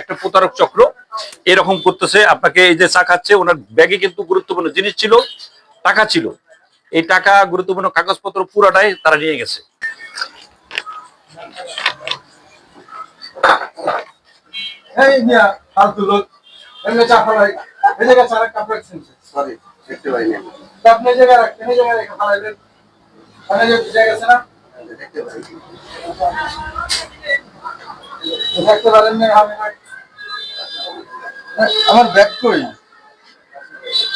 একটা প্রতারক চক্র। এরকম করতেছে আপনাকে এই যে চা খাচ্ছে ওনার ব্যাগে কিন্তু গুরুত্বপূর্ণ জিনিস ছিল টাকা ছিল। এই টাকা গুরুত্বপূর্ণ কাগজপত্র পুরাটাই তারা নিয়ে গেছে। দেখতে মানে দেখতে পারেন না আমি আমার ব্যাগ কই?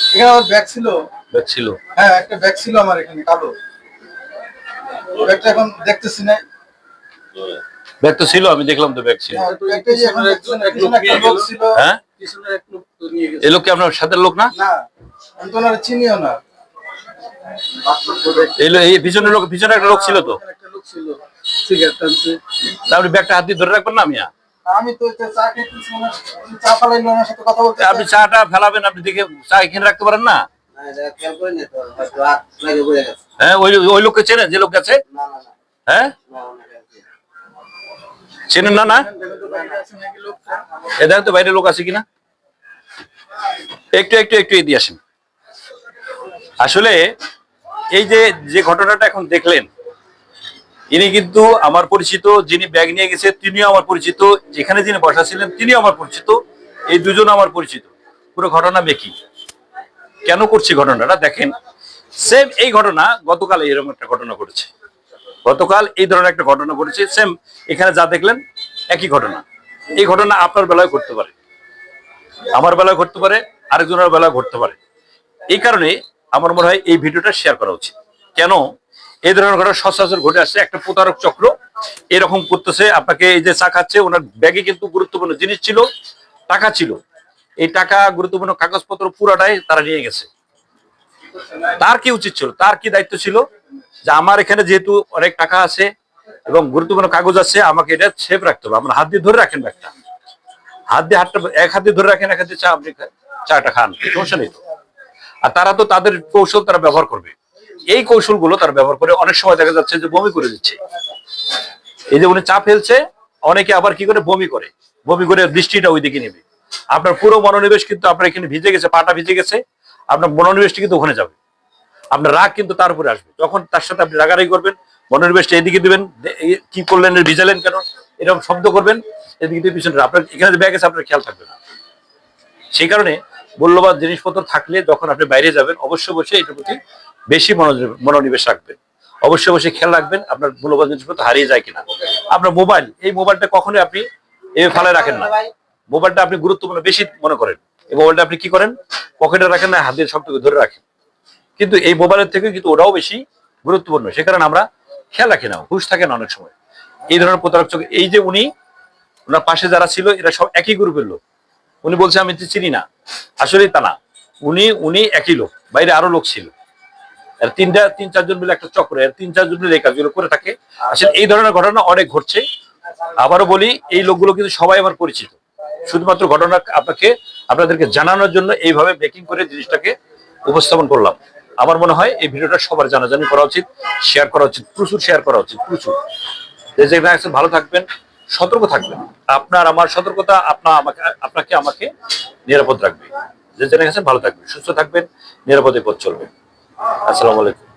এখানে আমার ব্যাগ ছিল। ব্যাগ ছিল? হ্যাঁ একটা ব্যাগ ছিল আমার এখানে কালো। ব্যাগটা এখন দেখতেছি না। ব্যাগ তো ছিল আমি দেখলাম তো ব্যাগ ছিল। হ্যাঁ, ব্যাগটা যে এখন একজন একজন একটা লোক ছিল। হ্যাঁ? লোক তো নিয়ে গেছে। এই লোক কি আপনার সাথে লোক না? না আমি তো ওনারা চিনিও না। এই লো- লোক পিছনে একটা লোক ছিল তো? ওখানে একটা লোক ছিল। সিগারেট টানছে তা আপনি ব্যাগটা হাত দিয়ে ধরে রাখবেন না আমি আপনি চাটা ফেলাবেন আপনি দেখে চা এখানে রাখতে পারেন না? হ্যাঁ ওই ওই লোককে চেনেন? যে লোক গেছে না না না। হ্যাঁ। চেনেন না না? এ দেখেন তো বাইরে লোক আছে কিনা? একটু একটু একটু এদিকে আসেন। আসলে এই যে যে ঘটনাটা এখন দেখলেন ইনি কিন্তু আমার পরিচিত, যিনি ব্যাগ নিয়ে গেছে, তিনিও আমার পরিচিত, যেখানে যিনি বসা ছিলেন, তিনিও আমার পরিচিত, এই দুজন আমার পরিচিত। পুরো ঘটনা মেকি কেন করছি ঘটনাটা? দেখেন সেম এই ঘটনা গতকাল এরকম একটা ঘটনা ঘটেছে। গতকাল এই ধরনের একটা ঘটনা ঘটেছে সেম এখানে যা দেখলেন, একই ঘটনা। এই ঘটনা আপনার বেলায় ঘটতে পারে। আমার বেলায় ঘটতে পারে, আরেকজনের বেলায় ঘটতে পারে। এই কারণে আমার মনে হয় এই ভিডিওটা শেয়ার করা উচিত। কেন? এই ধরনের ঘটনা সচরাচর ঘটে আসছে একটা প্রতারক চক্র এরকম করতেছে, আপনাকে এই যে চা খাচ্ছে, ওনার ব্যাগে কিন্তু গুরুত্বপূর্ণ জিনিস ছিল, টাকা ছিল। এই টাকা, গুরুত্বপূর্ণ কাগজপত্র পুরাটাই তারা নিয়ে গেছে। তার কি উচিত ছিল? তার কি দায়িত্ব ছিল? যে আমার এখানে যেহেতু অনেক টাকা আছে এবং গুরুত্বপূর্ণ কাগজ আছে, আমাকে এটা সেফ রাখতে হবে। আপনার হাত দিয়ে ধরে রাখেন ব্যাগটা। হাত দিয়ে হাতটা, এক হাত দিয়ে ধরে রাখেন, এক হাত চা আপনি চাটা খান। সমস্যা নেই তো। আর তারা তো তাদের কৌশল তারা ব্যবহার করবে। এই কৌশলগুলো তারা ব্যবহার করে অনেক সময় দেখা যাচ্ছে যে বমি করে দিচ্ছে। এই যে উনি চা ফেলছে, অনেকে আবার কি করে? বমি করে। বমি করে দৃষ্টিটা ওইদিকে নেবে। আপনার পুরো মনোনিবেশ কিন্তু আপনার এখানে ভিজে গেছে, পাটা ভিজে গেছে, আপনার মনোনিবেশটা কিন্তু ওখানে যাবে। আপনার রাগ কিন্তু তার উপরে আসবে। যখন তার সাথে আপনি রাগারাগি করবেন, মনোনিবেশটা এদিকে দিবেন কি করলেন, ভিজালেন কেন, এরকম শব্দ করবেন, এদিকে দিয়ে পিছনে আপনার এখানে ব্যাগ আছে, আপনার খেয়াল থাকবে না। সেই কারণে মূল্যবান জিনিসপত্র থাকলে যখন আপনি বাইরে যাবেন, অবশ্যই অবশ্যই এটার প্রতি বেশি মনোনিবেশ রাখবেন। অবশ্যই অবশ্যই খেয়াল রাখবেন আপনার মূল্যবান জিনিসপত্র হারিয়ে যায় কিনা। আপনার মোবাইল, এই মোবাইলটা কখনোই আপনি এভাবে ফেলায় রাখেন না। মোবাইলটা আপনি গুরুত্বপূর্ণ, বেশি মনে করেন। এই মোবাইলটা আপনি কি করেন? পকেটে রাখেন না, হাত দিয়ে সবটুকু ধরে রাখেন। কিন্তু এই মোবাইলের থেকে কিন্তু ওটাও বেশি গুরুত্বপূর্ণ। সে কারণে আমরা খেয়াল রাখি না, হুশ থাকে না অনেক সময়। এই ধরনের প্রতারক চক্র এই যে উনি, ওনার পাশে যারা ছিল, এরা সব একই গ্রুপের লোক। উনি বলছে, আমি চিনি না। আসলেই তা না। উনি উনি একই লোক, বাইরে আরও লোক ছিল। তিনটা, তিন, চারজন মিলে একটা চক্র এর তিন, চারজন মিলে এই কাজগুলো করে থাকে। আসলে এই ধরনের ঘটনা অনেক ঘটছে। আবারও বলি, এই লোকগুলো কিন্তু সবাই আমার পরিচিত। শুধুমাত্র ঘটনা আপনাকে, আপনাদেরকে জানানোর জন্য এইভাবে মেকিং করে জিনিসটাকে উপস্থাপন করলাম। আমার মনে হয় এই ভিডিওটা সবার জানাজানি করা উচিত শেয়ার করা উচিত, প্রচুর শেয়ার করা উচিত, প্রচুর। ভালো থাকবেন, সতর্ক থাকবেন। আপনার, আমার সতর্কতা আপনার আমাকে, আপনাকে আমাকে নিরাপদ রাখবে। যে যেখানে আছেন, ভালো থাকবেন, সুস্থ থাকবেন, নিরাপদে পথ চলবেন। আসসালামু আলাইকুম।